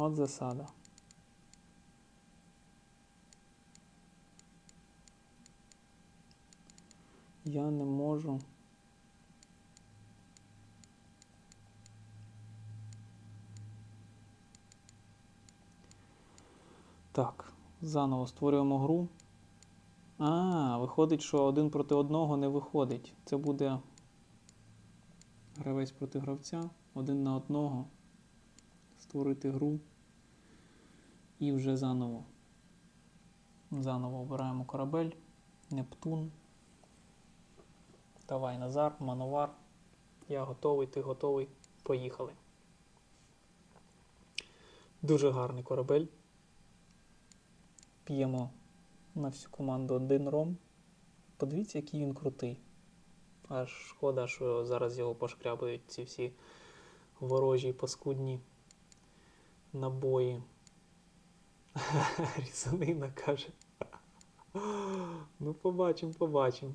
От засада. Я не можу. Так, заново створюємо гру. А, виходить, що один проти одного не виходить. Це буде гравець проти гравця, один на одного. Створити гру. І вже заново. Заново обираємо корабель, Нептун. Давай, Назар, Мановар. Я готовий, ти готовий. Поїхали. Дуже гарний корабель. П'ємо на всю команду один ром. Подивіться, який він крутий. Аж шкода, що зараз його пошкрябають ці всі ворожі паскудні набої. Різанина каже. Ну, побачимо, побачимо.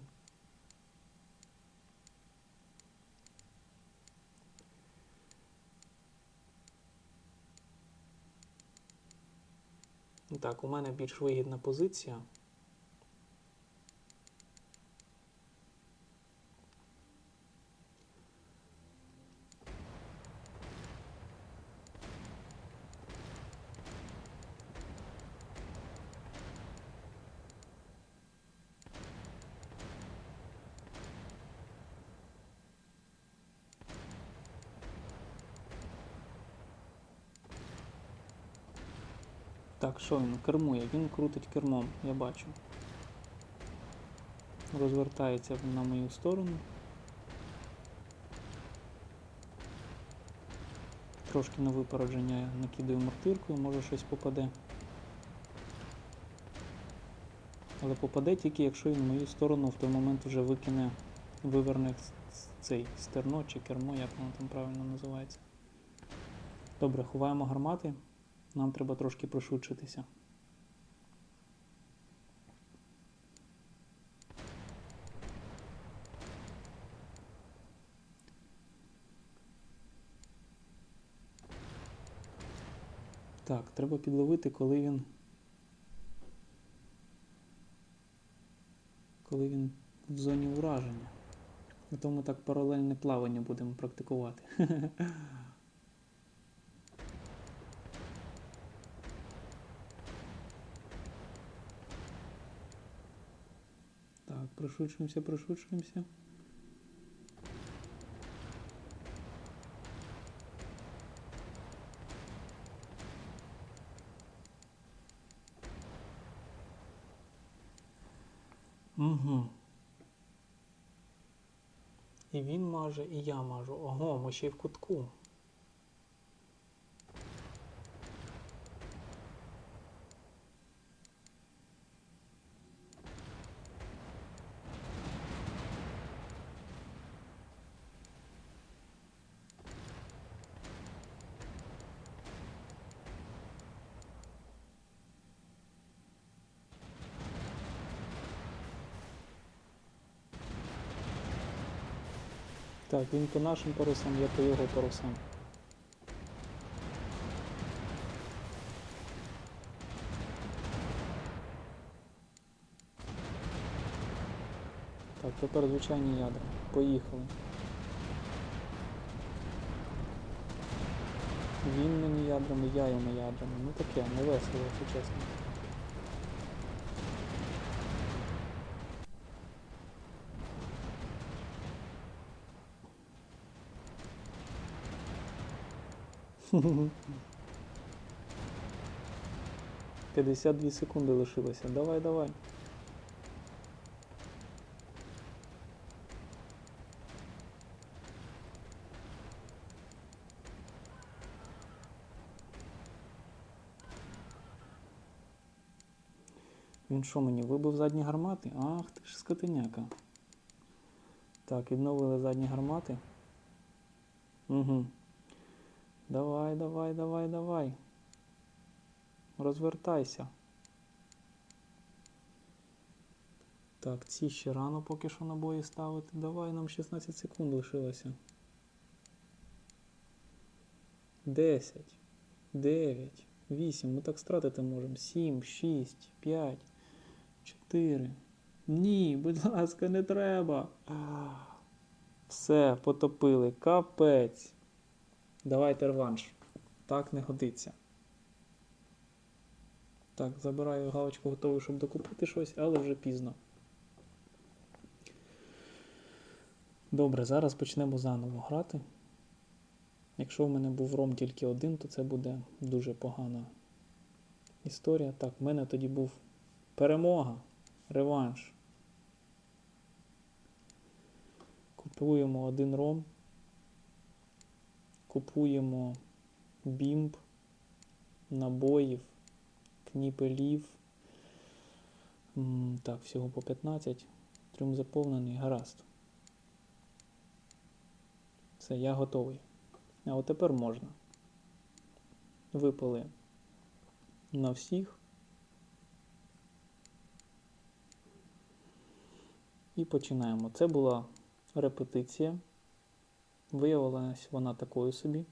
Так, у мене більш вигідна позиція. Так, що він кермує? Він крутить кермом, я бачу. Розвертається на мою сторону. Трошки на випередження я накидаю мортиркою, може щось попаде. Але попаде тільки, якщо він в мою сторону в той момент вже викине, виверне цей стерно чи кермо, як воно там правильно називається. Добре, ховаємо гармати. Нам треба трошки пришвидшитися. Так, треба підловити, коли він. Коли він в зоні ураження. А то ми так паралельне плавання будемо практикувати. Так, пришвидшуємося, пришвидшуємося. Угу. І він маже, і я мажу. Ого, ми ще й в кутку. Так, він по нашим парусам, я по його парусам. Так, тепер звичайні ядра. Поїхали. Він мені ядрами, я йому ядрами. Ну таке, не весело, якщо чесно. П'ятдесят дві секунди лишилося. Давай, давай. Він що мені вибив задні гармати? Ах ти ж скотиняка. Так, відновили задні гармати. Угу. Давай, давай, давай, давай. Розвертайся. Так, ці ще рано поки що набої ставити. Давай, нам 16 секунд лишилося. 10, 9, 8. Ми так стратити можемо. 7, 6, 5, 4. Ні, будь ласка, не треба. Все, потопили. Капець. Давайте реванш. Так не годиться. Так, забираю галочку, готовий, щоб докупити щось, але вже пізно. Добре, зараз почнемо заново грати. Якщо в мене був ром тільки один, то це буде дуже погана історія. Так, в мене тоді був перемога, реванш. Купуємо один ром. Купуємо бімб, набоїв, кніпелів. Так, всього по 15. Трюм заповнений, гаразд. Все, я готовий. А от тепер можна. Випали на всіх. І починаємо. Це була репетиція. Виявилась вона такою собі.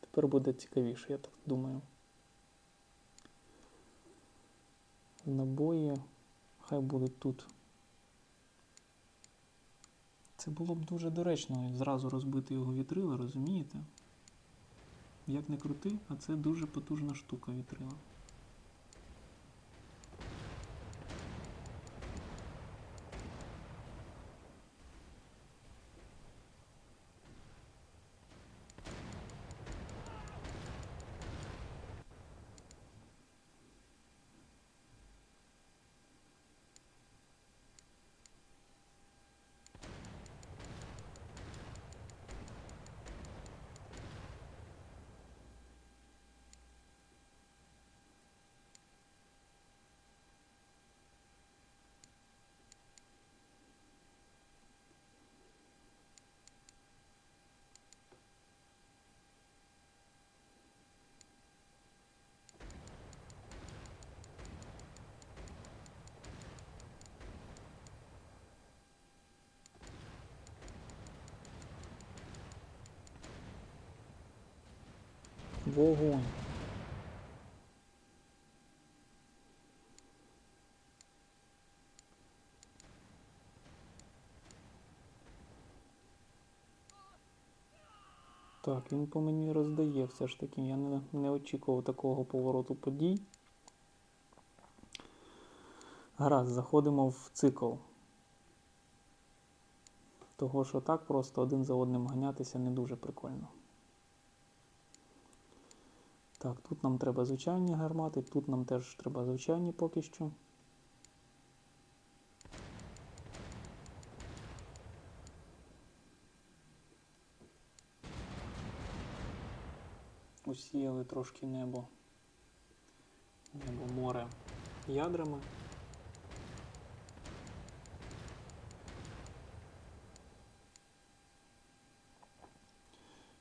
Тепер буде цікавіше, я так думаю. Набої хай будуть тут. Це було б дуже доречно зразу розбити його вітрила, розумієте? Як не крути, а це дуже потужна штука вітрила. Вогонь. Так, він по мені роздає все ж таки. Я не, не очікував такого повороту подій. Гаразд, заходимо в цикл. Того, що так просто один за одним ганятися не дуже прикольно. Так, тут нам треба звичайні гармати, тут нам теж треба звичайні поки що. Усіяли трошки небо. Небо море ядрами.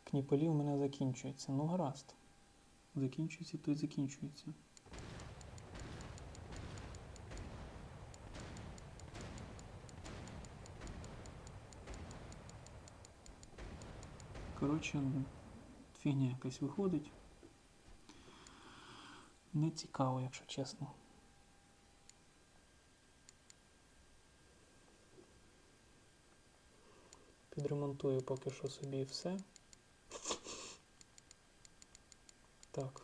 Кніпелі у мене закінчується. Ну гаразд. Закінчується, то й закінчується. Коротше, фігня якась виходить. Не цікаво, якщо чесно. Підремонтую поки що собі все. Так.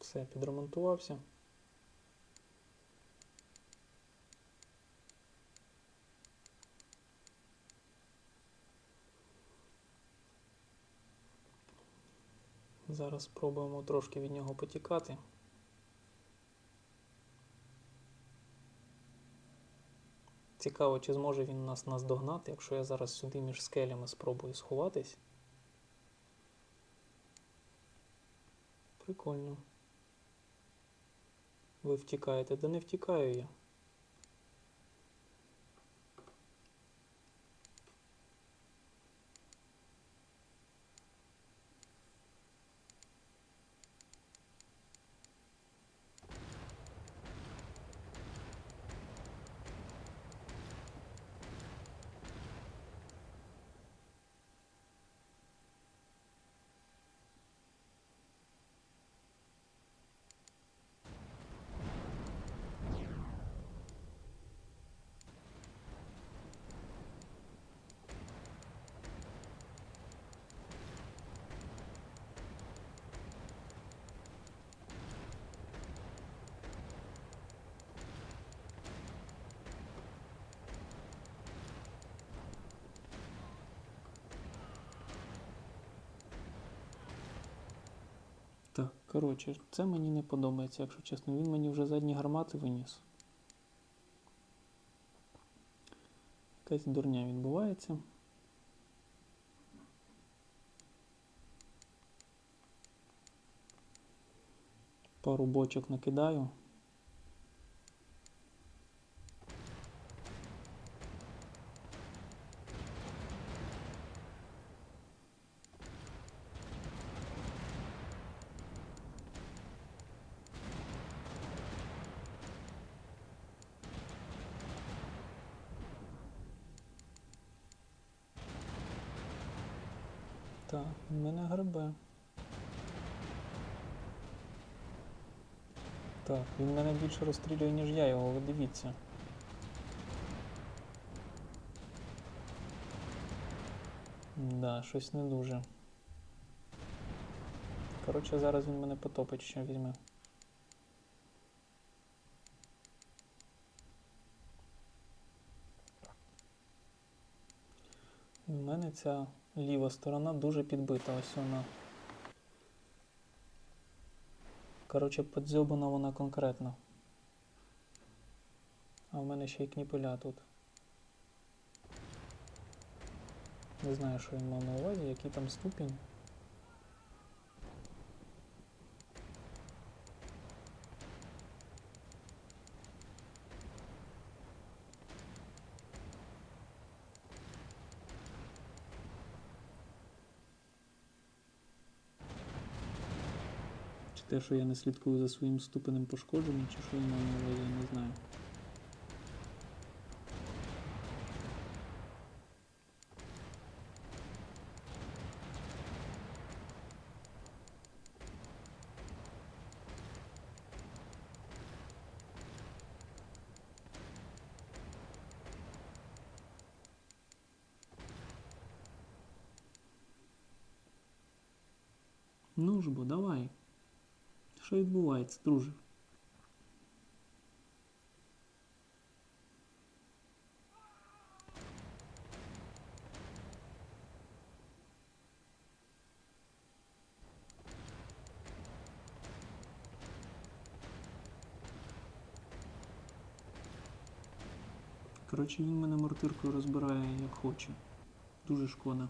Все, підремонтувався. Зараз спробуємо трошки від нього потікати. Цікаво, чи зможе він нас наздогнати, якщо я зараз сюди між скелями спробую сховатись. Прикольно. Ви втікаєте, да не втікаю я. Коротше, це мені не подобається, якщо чесно. Він мені вже задні гармати виніс. Якась дурня відбувається. Пару бочок накидаю. Так, мене гребе. Так, він мене більше розстрілює, ніж я його, ви дивіться. Да, щось не дуже. Коротше, зараз він мене потопить, що візьме. У мене ця ліва сторона дуже підбита, ось вона. Коротше, подзьобана вона конкретно. А в мене ще й кніпеля тут. Не знаю, що він мав на увазі, який там ступінь. Те, що я не слідкую за своїм ступенем пошкодження, чи що він мав на увазі, я не знаю. Ну ж бо, давай. Що відбувається, друже? Коротше, він мене мортиркою розбирає як хоче. Дуже шкода.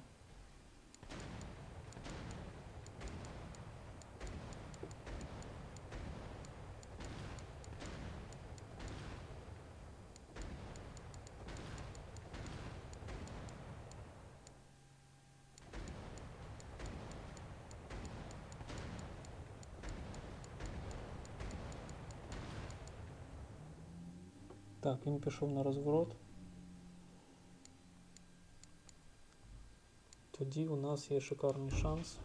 Так, він пішов на розворот. Тоді у нас є шикарний шанс.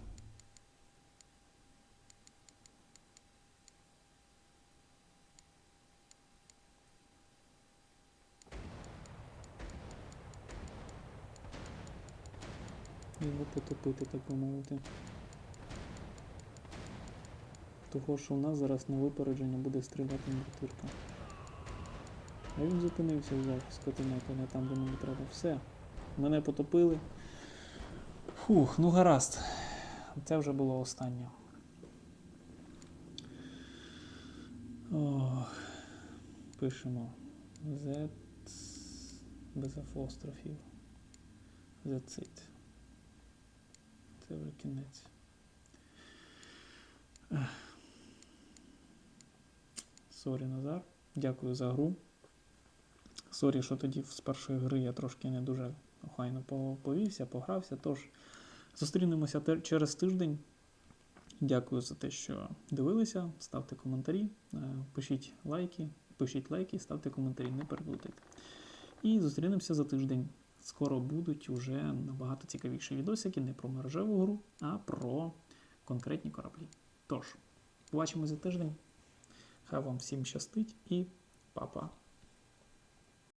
Його потопити, так би мовити. Того, що у нас зараз на випередження буде стріляти мортирка. А він зупинився взяв скотинеку, не там, де мені треба. Все. Мене потопили. Фух, ну гаразд. Це вже було останнє. Ох. Пишемо. Z без апострофів. That's. Це вже кінець. Сорі, Назар. Дякую за гру. Сорі, що тоді з першої гри я трошки не дуже охайно повівся, погрався. Тож зустрінемося через тиждень. Дякую за те, що дивилися. Ставте коментарі, е, пишіть лайки, пишіть лайки, ставте коментарі, не переплутайте. І зустрінемося за тиждень. Скоро будуть уже набагато цікавіші відосики не про мережеву гру, а про конкретні кораблі. Тож, побачимо за тиждень. Хай вам всім щастить і па-па.